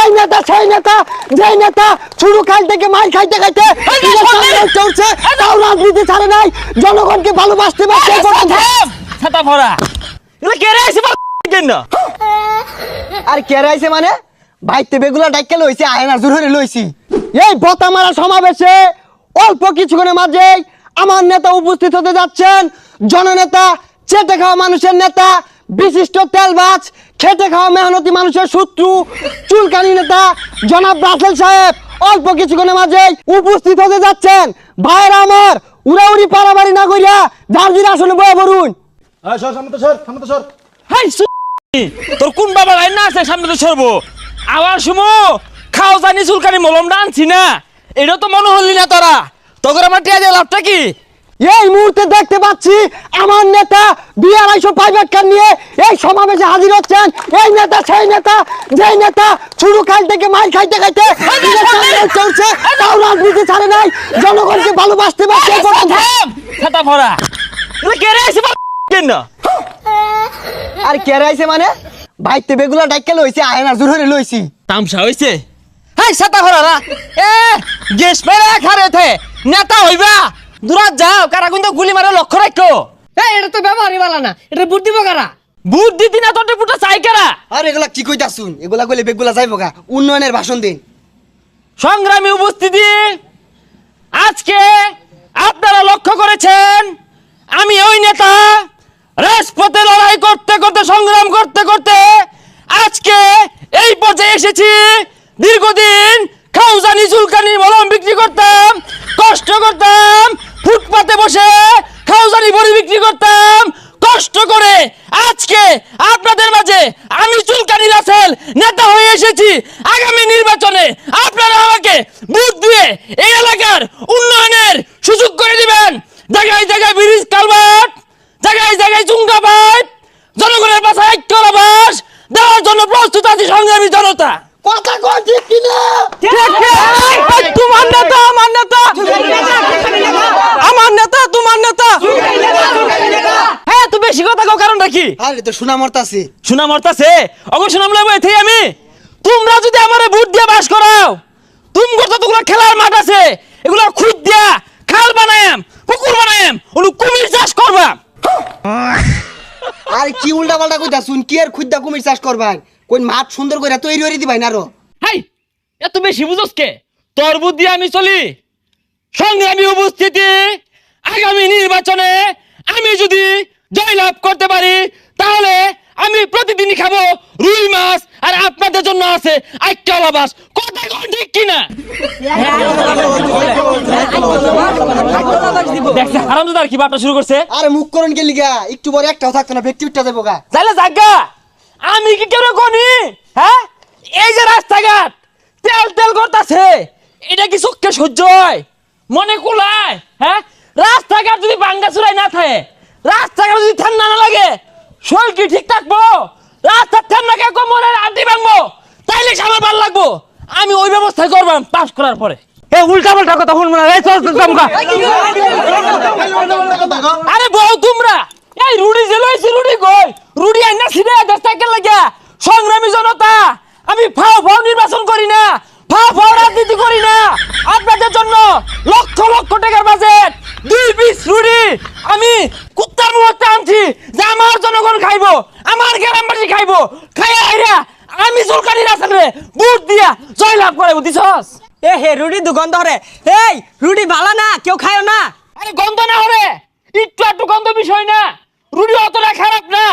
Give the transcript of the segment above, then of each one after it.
এই নেতা সেই নেতা যে নেতা শুরু কাল থেকে মাই খাইতে খাইতে চলছে তাও রাজনীতি ছাড়ে নাই জনগণকে ভালোবাসতে পারছে ছাতা ভরা এগুলো আর কে রাইছে মানে? ভাইতে বেগুলা ডাইকে লইছে আয়না জোর হরে লইছি। এই বতা মারা সমাবেশে অল্প কিছুক্ষণের মাঝে আমার নেতা উপস্থিত হতে যাচ্ছেন। জননেতা চেটে খাওয়া মানুষের নেতা বিশিষ্ট তেলবাজ খেটে খাওয়া মেহনতি মানুষের শত্রু। চুলকানি নেতা জনাব রাসেল সাহেব অল্প কিছুক্ষণের মাঝে উপস্থিত হতে যাচ্ছেন। ভাইরা আমার উড়াউড়ি পারাবাড়ি না কইরা জার্জির আসনে বয়ে হাই তোর কোন বাবা লাইন না আছে সামনে তো সরবো। আবার শুমো খাও জানি চুলকানি মলম আনছি না। এটা তো মনে হলি না তোরা। তোর আমার টিয়া দিয়ে লাভটা কি? এই মুহূর্তে দেখতে পাচ্ছি আমার নেতা দুই আড়াইশো প্রাইভেট কার নিয়ে এই সমাবেশে হাজির হচ্ছেন। এই নেতা সেই নেতা যে নেতা শুরু কাল থেকে মাই খাইতে খাইতে চলছে তাও রাজনীতি ছাড়ে নাই জনগণকে ভালোবাসতে পারছে ছাতা ভরা। কেন? আর কে রাইছে মানে? ভাইতে বেগুলা ডাইকে লইছে আয়না জোর হরে লইছি। তামসা হইছে? হাই ছাতা ভরা না এ গ্যাস মেরে খারে থে নেতা হইবা। দূরাত যাও কারা কিন্তু গুলি মারে লক্ষ্য রাখো। এই এটা তো ব্যবহারই বালা না এটা বুদ্ধি বকারা বুদ্ধি দিনা তোর পুটা চাই কারা আর এগুলা কি কইতা শুন? এগুলা কইলে বেগুলা যাইবো গা। উন্নয়নের ভাষণ দিন। সংগ্রামী উপস্থিতি আজকে আপনারা লক্ষ্য করেছেন আমি ওই নেতা রাজপথে লড়াই করতে করতে সংগ্রাম করতে করতে আজকে এই পর্যায়ে এসেছি দীর্ঘদিন খাউজানি চুলকানি মলম বিক্রি করতাম কষ্ট করতাম ফুটপাতে বসে খাউজানি বড়ি বিক্রি করতাম কষ্ট করে আজকে আপনাদের মাঝে আমি চুলকানি রাসেল নেতা হয়ে এসেছি। আগামী নির্বাচনে আপনারা আমাকে ভোট দিয়ে এই এলাকার উন্নয়নের সুযোগ করে দিবেন। জায়গায় জায়গায় ব্রিজ কালভার্ট জায়গায় জায়গায় চুঙ্গা পাইপ জনগণের পাশে ঐক্য আবাস দেওয়ার জন্য প্রস্তুত আছি সংগ্রামী জনতা। কথা কয় ঠিক কিনা? তোমার নেতা আমার নেতা। আমার নেতা তোমার নেতা। বেশি কথা কও কারণটা কি? আরে তো শোনা মরতাছি। শোনা মরতাছে? অবশ্য নাম লইব এথেই আমি। তোমরা যদি আমারে ভোট দিয়ে বাস করাও খেলার মাঠ আছে। এগুলো খুদ দিয়া খাল বানায়াম পুকুর বানায়াম ওগুলো কুমির চাষ করবা আর কি উল্টা পাল্টা কইতা শুন কি আর খুদ্দা কুমির চাষ করবাই? কোন মাঠ সুন্দর করে তৈরি করে দিবাই না আরও? হাই এত বেশি বুঝোস কে? তোর বুদ্ধি আমি চলি। সংগ্রামী উপস্থিতি। আগামী নির্বাচনে আমি যদি জয়লাভ করতে পারি তাহলে আমি প্রতিদিনই খাব রুই মাছ আর আপনাদের জন্য আছে আইকা লাবাস কথা কোন ঠিক কিনা? দেখছে হারামজাদার কি বার্তা শুরু করছে? আরে মুখ করুন কে লিগা? একটু পরে একটাও থাকতো না ব্যক্তি উঠতে দেবো গা। তাহলে জাগা আমি কি কেন কনি হ্যাঁ? এই যে রাস্তাঘাট তেল তেল করতেছে এটা কি চোখকে সহ্য হয়? মনে কুলায় হ্যাঁ? রাস্তাঘাট যদি বাঙ্গা চুরাই না থাকে রাস্তাঘাট যদি ঠান্ডা না লাগে শরীর কি ঠিক থাকব? রাস্তার ঠান্ডা কে কোমরের আড্ডি ভাঙবো? তাইলে আমার ভালো লাগবো। আমি ওই ব্যবস্থাই করবাম পাস করার পরে। এ উল্টা পাল্টা কথা শুনব না এই চল চল, চমকা। আরে বউ তোমরা এই রুডি যে লইছি রুডি কই? রুডি আইনা সিধে দেশটাকে লাগিয়া সংগ্রামী জনতা আমি ফাও ফাও নির্বাচন করি না ফাও ফাও রাজনীতি করি না। আপনাদের জন্য লক্ষ লক্ষ টাকার বাজেট দুই পিস রুডি আমি কুত্তার মুহূর্তে আনছি যে আমার জনগণ খাইবো আমার গ্রামবাসী খাইবো। খাইয়া আইরা আমি সরকারি রাস্তাতে বুট দিয়া জয়লাভ করে বুঝিছস এ হে রুডি দুগন্ধ হরে। এই রুডি ভালা না কেউ খায়ও না। আরে গন্ধ না হরে একটু একটু গন্ধ বিষয় না। রুডি অতটা খারাপ না।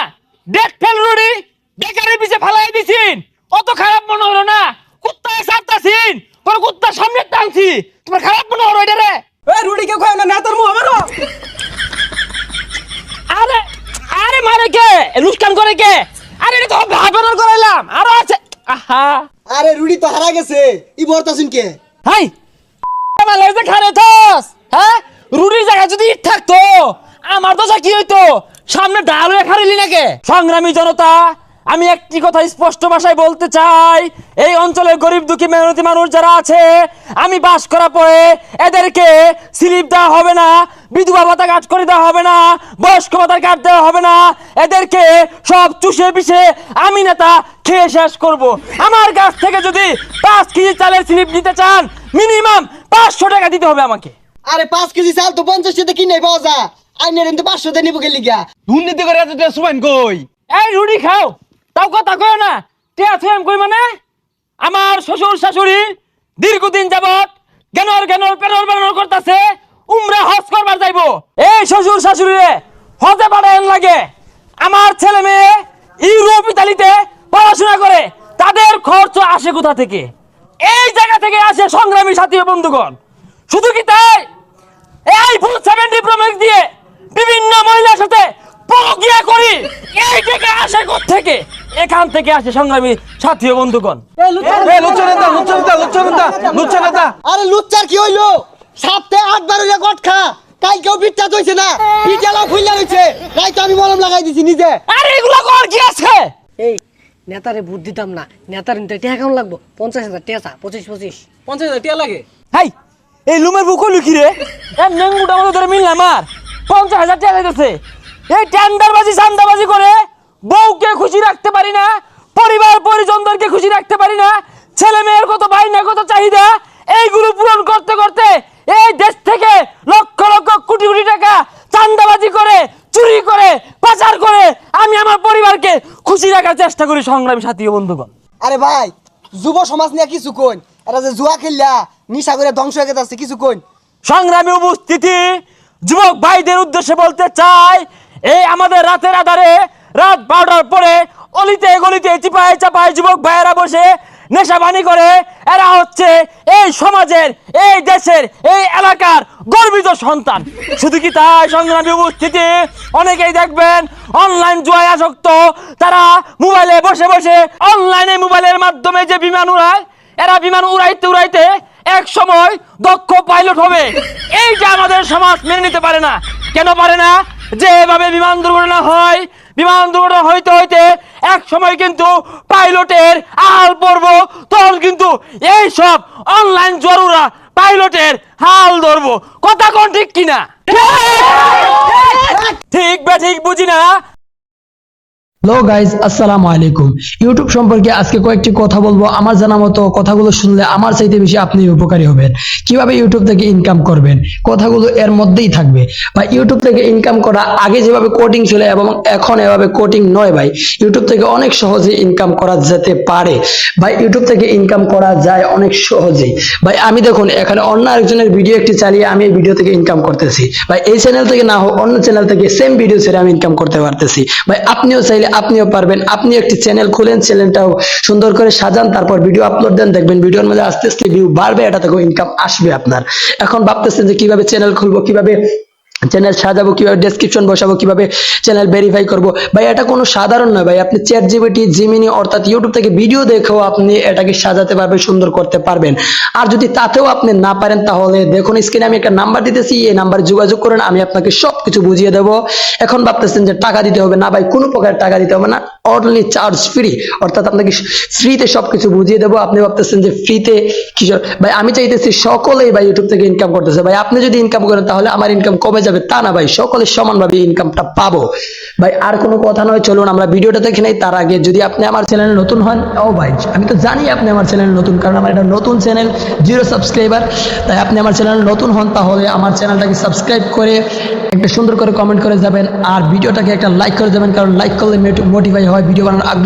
ডেট ফেল রুডি বেকারের পিছে ফালাই দিছিন। অত খারাপ মনে হলো না। কুত্তায় সারতাছিন পরে কুত্তার সামনে টানছি তোমার খারাপ মনে হলো এটা রে। রুডি কেউ খায়ও না না মুখ আমারও আরে আরে মারে কে? লুস্কান করে কে? আরে এটা তো ভাবনার করাইলাম। আরও আছে। আহা। আরে রুডি তো হারা গেছে। ই বর্তাছুন কে? হাই। আমার লাগছে খারে থস হ্যাঁ? জায়গা যদি ইট থাকতো আমার কি হইতো? সামনে ডাল হয়ে খারিলি নাকি? সংগ্রামী জনতা আমি একটি কথা স্পষ্ট ভাষায় বলতে চাই। এই অঞ্চলের গরিব দুঃখী মেহনতি মানুষ যারা আছে আমি বাস করা পরে এদেরকে স্লিপ দেওয়া হবে না বিধবা ভাতা কাট করে দেওয়া হবে না বয়স্ক ভাতার কাট দেওয়া হবে না। এদেরকে সব চুষে পিষে আমি নেতা খেয়ে শেষ করব। আমার কাছ থেকে যদি পাঁচ কেজি চালের স্লিপ নিতে চান মিনিমাম পাঁচশো টাকা দিতে হবে আমাকে। আরে পাঁচ কেজি চাল তো পঞ্চাশ টাকা কিনে পাওয়া যায়। আইনের কিন্তু পাঁচশো টাকা নিবো গেলি গা দুর্নীতি করে এত সুবাইন কই? এই রুটি খাও। তাও কথা কয় না টিয়া থুয়াম কই মানে? আমার শ্বশুর শাশুড়ি দীর্ঘদিন যাবত জ্ঞানর জ্ঞানর পেনর পেনর করতেছে, উমরা হজ করবার যাইবো। এই শ্বশুর শাশুড়ি রে হজে পাঠায়েন লাগে। আমার ছেলে মেয়ে ইউরোপ, ইতালিতে পড়াশোনা করে, তাদের খরচ আসে কোথা থেকে? এই জায়গা থেকে আসে সংগ্রামী সাথী বন্ধুগণ। শুধু কি তাই? এই আইফোন সেভেন্টি প্রোম্যাক্স দিয়ে বিভিন্ন মহিলার সাথে প্রক্রিয়া করি, এই থেকে আসে থেকে এখান থেকে আসে সংগ্রামী সাথী ও বন্ধুগণ। আরে লুচ্চার কি হইল? সপ্তাহে আটবার হইলে কট খা কালকেও পিঠটা তৈছে না। পিঠালাও খুললা রয়েছে তাই তো আমি মলম লাগাই দিছি নিজে। আরে এগুলো কর কি আছে? এই নেতারে ভোট দিতাম না। নেতার নিতে টিয়া কেমন লাগবো? পঞ্চাশ হাজার টিয়া পঁচিশ পঁচিশ। পঞ্চাশ হাজার টিয়া লাগে। হাই এই লুমের বুকো লুকি রে এ নেঙ্গুটা মতো ধরে মিল না আমার পঞ্চাশ হাজার টাকা দিতেছে এই টেন্ডারবাজি চান্দাবাজি করে বউকে খুশি রাখতে পারি না পরিবার পরিজনদেরকে খুশি রাখতে পারি না। ছেলে মেয়ের কত বাইনা কত চাহিদা এইগুলো পূরণ করতে করতে এই দেশ থেকে লক্ষ লক্ষ কোটি কোটি টাকা চান্দাবাজি করে চুরি করে পাচার করে আমি আমার পরিবারকে খুশি রাখার চেষ্টা করি সংগ্রামী সাথী ও বন্ধুগণ। আরে ভাই যুব সমাজ নিয়ে কিছু কইন? এরা যে জুয়া খেললা নিশা করে ধ্বংস হয়ে গেছে কিছু কইন? সংগ্রামী উপস্থিতি যুবক ভাইদের উদ্দেশ্যে বলতে চাই এই আমাদের রাতের আধারে রাত বারোটার পরে অলিতে গলিতে চিপায় চাপায় যুবক ভাইয়েরা বসে নেশাবানি করে। এরা হচ্ছে এই সমাজের, এই দেশের, এই এলাকার গর্বিত সন্তান। শুধু কি তাই সংগ্রামী উপস্থিতি? অনেকেই দেখবেন অনলাইন জুয়ায় আসক্ত। তারা মোবাইলে বসে বসে অনলাইনে মোবাইলের মাধ্যমে যে বিমান উড়ায়, এরা বিমান উড়াইতে উড়াইতে এক সময় দক্ষ পাইলট হবে। এইটা আমাদের সমাজ মেনে নিতে পারে না। কেন পারে না? যে এভাবে বিমান দুর্ঘটনা হয়, বিমান দুর্ঘটনা হইতে হইতে এক সময় কিন্তু পাইলটের হাল পড়ব তখন কিন্তু এই সব অনলাইন জরুরা পাইলটের হাল ধরবো। কথা কোন ঠিক কিনা? ঠিক বা ঠিক বুঝি না? হ্যালো গাইজ আসসালামু আলাইকুম। ইউটিউব সম্পর্কে আজকে কয়েকটি কথা বলব। আমার জানা মতো কথাগুলো শুনলে আমার চাইতে বেশি আপনি উপকারী হবেন। কীভাবে ইউটিউব থেকে ইনকাম করবেন? কথাগুলো এর মধ্যেই থাকবে। বা ইউটিউব থেকে ইনকাম করা আগে যেভাবে কোডিং ছিল এবং এখন এভাবে কোডিং নয় ভাই। ইউটিউব থেকে অনেক সহজে ইনকাম করা যেতে পারে। ভাই ইউটিউব থেকে ইনকাম করা যায় অনেক সহজেই। ভাই, আমি দেখুন, এখানে অন্য আরেকজনের ভিডিও একটি চালিয়ে আমি এই ভিডিও থেকে ইনকাম করতেছি। ভাই, এই চ্যানেল থেকে না হোক, অন্য চ্যানেল থেকে সেম ভিডিও ছেড়ে আমি ইনকাম করতে পারতেছি। ভাই, আপনিও চাইলে আপনিও পারবেন। আপনি একটি চ্যানেল খুলেন চ্যানেলটাও সুন্দর করে সাজান, তারপর ভিডিও আপলোড দেন। দেখবেন ভিডিওর মধ্যে আস্তে আস্তে ভিউ বাড়বে, এটা থেকে ইনকাম আসবে আপনার। এখন ভাবতেছেন যে কীভাবে চ্যানেল খুলবো, কীভাবে চ্যানেল সাজাবো কীভাবে ডেসক্রিপশন বসাবো কীভাবে চ্যানেল ভেরিফাই করব। ভাই, এটা কোনো সাধারণ নয়, ভাই। আপনি চ্যাট জিবিটি জিমিনি অর্থাৎ ইউটিউব থেকে ভিডিও দেখেও আপনি এটাকে সাজাতে পারবেন, সুন্দর করতে পারবেন। আর যদি তাতেও আপনি না পারেন, তাহলে দেখুন স্ক্রিনে আমি একটা নাম্বার দিতেছি, এই নাম্বারে যোগাযোগ করেন, আমি আপনাকে সব কিছু বুঝিয়ে দেব। এখন ভাবতেছেন যে টাকা দিতে হবে না, ভাই, কোনো প্রকার টাকা দিতে হবে না। অনলি চার্জ ফ্রি অর্থাৎ আপনাকে ফ্রিতে সবকিছু বুঝিয়ে দেবো। আপনি ভাবতেছেন যে ফ্রিতে কিশোর ভাই, আমি চাইতেছি সকলেই, ভাই ইউটিউব থেকে ইনকাম করতেছে। ভাই, আপনি যদি ইনকাম করেন, তাহলে আমার ইনকাম কবে যাবে তা না ভাই, সকলে সমানভাবে ইনকামটা পাবো। ভাই, আর কোনো কথা নয়, চলুন আমরা ভিডিওটা দেখে নেই, তার আগে যদি আপনি আমার চ্যানেলে নতুন হন, ও ভাই, আমি তো জানি আপনি আমার চ্যানেলে নতুন, কারণ আমার এটা নতুন চ্যানেল, জিরো সাবস্ক্রাইবার তাই আপনি আমার চ্যানেলে নতুন হন, তাহলে আমার চ্যানেলটাকে সাবস্ক্রাইব করে একটা সুন্দর করে কমেন্ট করে যাবেন, আর ভিডিওটাকে একটা লাইক করে যাবেন, কারণ লাইক করলে মোটিফাই হয় ভিডিও বানানোর আগ্রহ